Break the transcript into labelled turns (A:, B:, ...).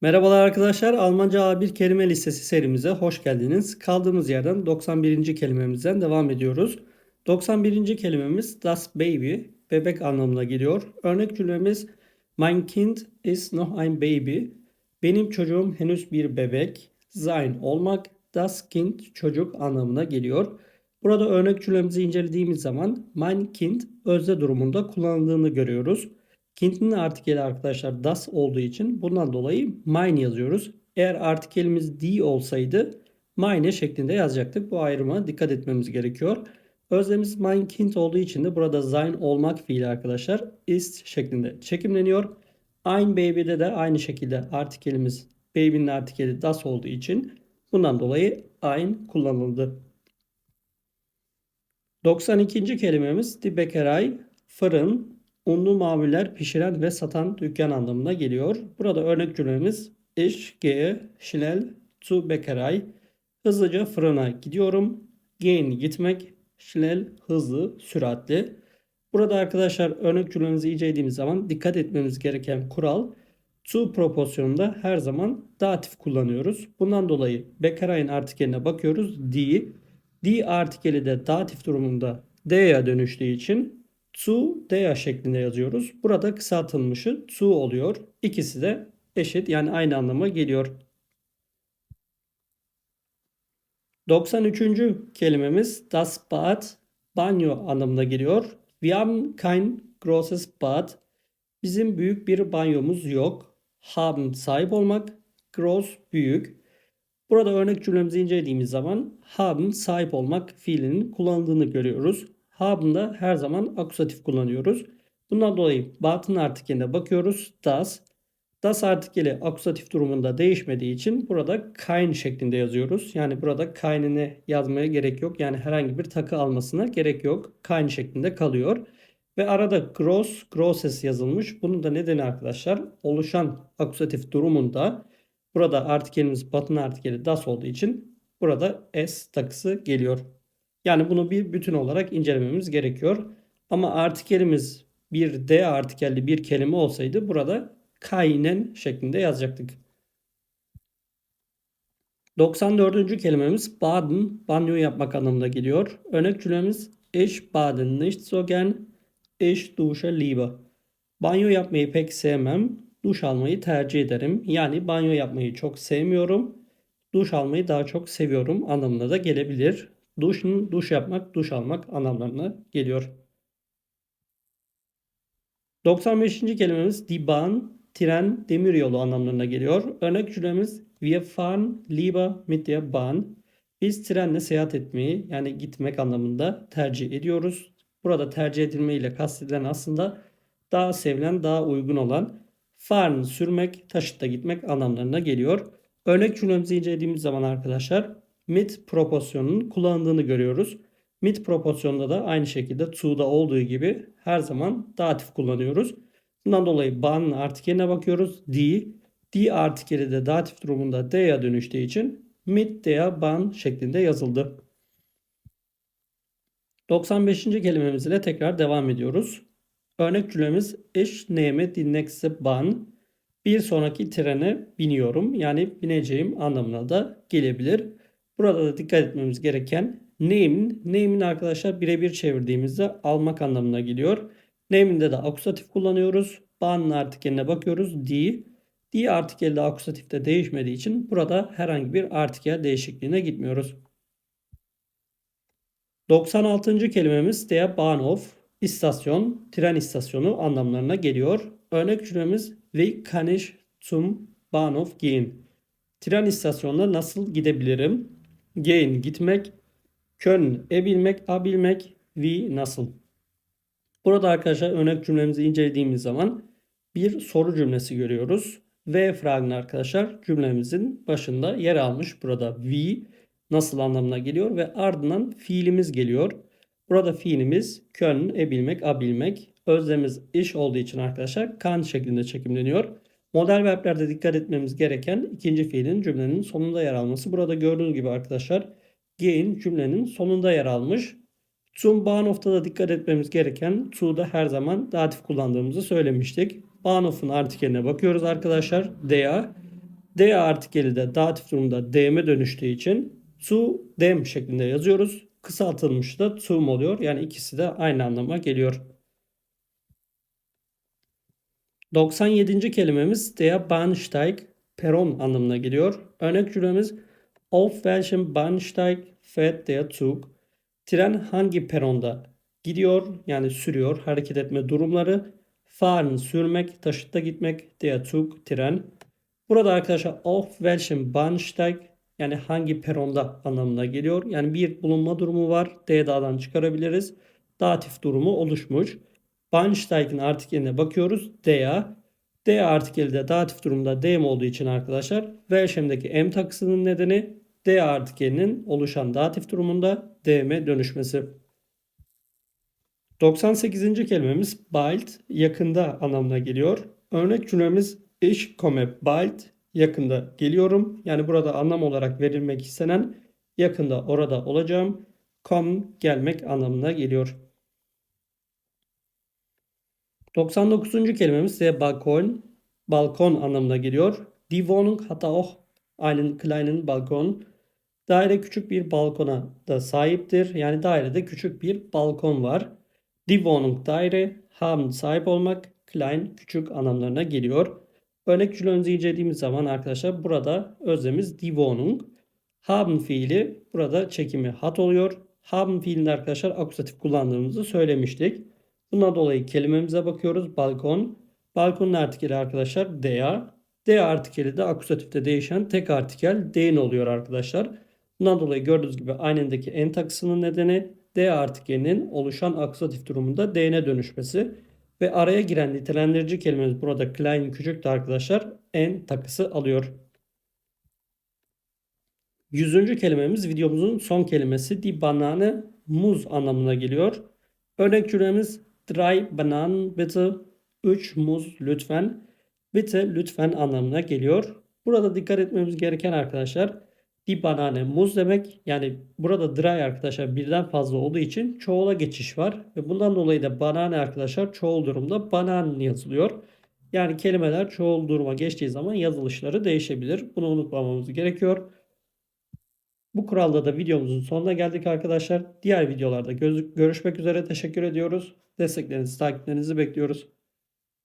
A: Merhabalar arkadaşlar. Almanca A1 kelime listesi serimize hoş geldiniz. Kaldığımız yerden 91. kelimemizden devam ediyoruz. 91. kelimemiz das Baby, bebek anlamına geliyor. Örnek cümlemiz Mein Kind ist noch ein Baby. Benim çocuğum henüz bir bebek. Sein olmak, das Kind çocuk anlamına geliyor. Burada örnek cümlemizi incelediğimiz zaman mein Kind özne durumunda kullanıldığını görüyoruz. Kind'in artikeli arkadaşlar das olduğu için bundan dolayı mine yazıyoruz. Eğer artikelimiz die olsaydı mine şeklinde yazacaktık. Bu ayrıma dikkat etmemiz gerekiyor. Özlemimiz mein Kind olduğu için de burada sein olmak fiili arkadaşlar ist şeklinde çekimleniyor. Ein baby'de de aynı şekilde artikelimiz baby'nin artikeli das olduğu için bundan dolayı ein kullanıldı. 92. kelimemiz die Bäckerei, fırın, unlu mamuller pişiren ve satan dükkan anlamına geliyor. Burada örnek cümlemiz Ich gehe schnell zu Bäckerei. Hızlıca fırına gidiyorum. Gehen gitmek, schnell hızlı, süratli. Burada arkadaşlar örnek cümlemizi incelediğimiz zaman dikkat etmemiz gereken kural to proporsiyonunda her zaman datif kullanıyoruz. Bundan dolayı Bäckerei'nin artikeline bakıyoruz. Die. Die artikeli de datif durumunda D'ye dönüştüğü için to D'ya şeklinde yazıyoruz. Burada kısaltılmışı to oluyor. İkisi de eşit yani aynı anlama geliyor. 93. kelimemiz das Bad banyo anlamına geliyor. Wir haben kein großes Bad. Bizim büyük bir banyomuz yok. Haben sahip olmak, groß büyük. Burada örnek cümlemizi incelediğimiz zaman haben sahip olmak fiilinin kullanıldığını görüyoruz. Haben'da her zaman akusatif kullanıyoruz. Bundan dolayı batın artikeline bakıyoruz. Das. Das artikeli akusatif durumunda değişmediği için burada kein şeklinde yazıyoruz. Yani burada kein'ini yazmaya gerek yok. Yani herhangi bir takı almasına gerek yok. Kein şeklinde kalıyor. Ve arada gross, grosses yazılmış. Bunun da nedeni arkadaşlar oluşan akusatif durumunda burada artikelimiz batın artikeli das olduğu için burada s takısı geliyor. Yani bunu bir bütün olarak incelememiz gerekiyor. Ama artikelimiz bir D artikelli bir kelime olsaydı burada kainen şeklinde yazacaktık. 94. kelimemiz baden, banyo yapmak anlamına geliyor. Örnek cümlemiz Ich baden nicht so gern, ich dusche lieber. Banyo yapmayı pek sevmem, duş almayı tercih ederim. Yani banyo yapmayı çok sevmiyorum, duş almayı daha çok seviyorum anlamına da gelebilir. Duşun, duş yapmak, duş almak anlamlarına geliyor. 95. kelimemiz die Bahn, tren, demiryolu anlamlarına geliyor. Örnek cümlemiz Wir fahren lieber mit der Bahn. Biz trenle seyahat etmeyi yani gitmek anlamında tercih ediyoruz. Burada tercih edilme ile kastedilen aslında daha sevilen, daha uygun olan fahren sürmek, taşıtta gitmek anlamlarına geliyor. Örnek cümlemizi incelediğimiz zaman arkadaşlar mit proporsiyonunun kullanıldığını görüyoruz. Mit proporsiyonunda da aynı şekilde to'da olduğu gibi her zaman datif kullanıyoruz. Bundan dolayı ban'ın artikeline bakıyoruz. Die. Die artikeli de datif durumunda D'ye dönüştüğü için mit der ban şeklinde yazıldı. 95. kelimemiz ile tekrar devam ediyoruz. Örnek cümlemiz Ich nehme die nächste Bahn. Bir sonraki trene biniyorum. Yani bineceğim anlamına da gelebilir. Burada da dikkat etmemiz gereken name'in, name'in arkadaşlar birebir çevirdiğimizde almak anlamına geliyor. Name'inde de akusatif kullanıyoruz. Bahn'ın artikeline bakıyoruz. Die. Die artikeli de akusatifte değişmediği için burada herhangi bir artikel değişikliğine gitmiyoruz. 96. kelimemiz der Bahnhof, istasyon, tren istasyonu anlamlarına geliyor. Örnek cümlemiz Wie kann ich zum Bahnhof gehen? Tren istasyonuna nasıl gidebilirim? Gehen gitmek, können ebilmek, abilmek, wie nasıl. Burada arkadaşlar örnek cümlemizi incelediğimiz zaman bir soru cümlesi görüyoruz. V fragını arkadaşlar cümlemizin başında yer almış. Burada wie nasıl anlamına geliyor ve ardından fiilimiz geliyor. Burada fiilimiz können, ebilmek, abilmek. Özlemimiz iş olduğu için arkadaşlar kan şeklinde çekimleniyor. Model verblerde dikkat etmemiz gereken ikinci fiilin cümlenin sonunda yer alması. Burada gördüğünüz gibi arkadaşlar gehen cümlenin sonunda yer almış. Zum Bahnhof'ta da dikkat etmemiz gereken to'da her zaman datif kullandığımızı söylemiştik. Bahnhof'un artikeline bakıyoruz arkadaşlar. Der. D artikeli de datif durumda DM'e dönüştüğü için zu dem şeklinde yazıyoruz. Kısaltılmış da zum oluyor. Yani ikisi de aynı anlama geliyor. 97. kelimemiz der Bahnsteig peron anlamına geliyor. Örnek cümlemiz Auf welchem Bahnsteig fährt der Zug? Tren hangi peronda gidiyor yani sürüyor hareket etme durumları. Fahren sürmek, taşıtta gitmek, der Zug tren. Burada arkadaşlar auf welchem Bahnsteig yani hangi peronda anlamına geliyor. Yani bir bulunma durumu var. D çıkarabiliriz. Datif durumu oluşmuş. Bahnsteig'in artikeline bakıyoruz. D'ya. D artikeli de datif durumda D olduğu için arkadaşlar Welchem'deki M takısının nedeni D artikelinin oluşan datif durumunda DM dönüşmesi. 98. kelimemiz bald yakında anlamına geliyor. Örnek cümlemiz ich komme bald yakında geliyorum. Yani burada anlam olarak verilmek istenen yakında orada olacağım. Come gelmek anlamına geliyor. 99. kelimemiz de balkon. Balkon anlamına geliyor. Die Wohnung hatte auch einen kleinen Balkon. Daire küçük bir balkona da sahiptir. Yani dairede küçük bir balkon var. Die Wohnung daire, haben sahip olmak, klein küçük anlamlarına geliyor. Örnek cümlemizi incelediğimiz zaman arkadaşlar burada özlemiz die Wohnung. Haben fiili burada çekimi hat oluyor. Haben fiilinde arkadaşlar akusatif kullandığımızı söylemiştik. Bundan dolayı kelimemize bakıyoruz. Balkon. Balkonun artikeli arkadaşlar der. D artikeli de akusatifte değişen tek artikel dein oluyor arkadaşlar. Bundan dolayı gördüğünüz gibi aynındaki en takısının nedeni D artikelinin oluşan akusatif durumunda D'ne dönüşmesi. Ve araya giren nitelendirici kelimemiz burada klein küçüktü arkadaşlar. En takısı alıyor. Yüzüncü kelimemiz videomuzun son kelimesi. Die Banane muz anlamına geliyor. Örnek cümlemiz drei Bananen bitte. 3 muz lütfen. Bitte lütfen anlamına geliyor. Burada dikkat etmemiz gereken arkadaşlar die Banane muz demek. Yani burada dry arkadaşlar birden fazla olduğu için çoğula geçiş var. Ve bundan dolayı da banane arkadaşlar çoğul durumda banan yazılıyor. Yani kelimeler çoğul duruma geçtiği zaman yazılışları değişebilir. Bunu unutmamamız gerekiyor. Bu kuralda da videomuzun sonuna geldik arkadaşlar. Diğer videolarda görüşmek üzere teşekkür ediyoruz. Desteklerinizi, takiplerinizi bekliyoruz.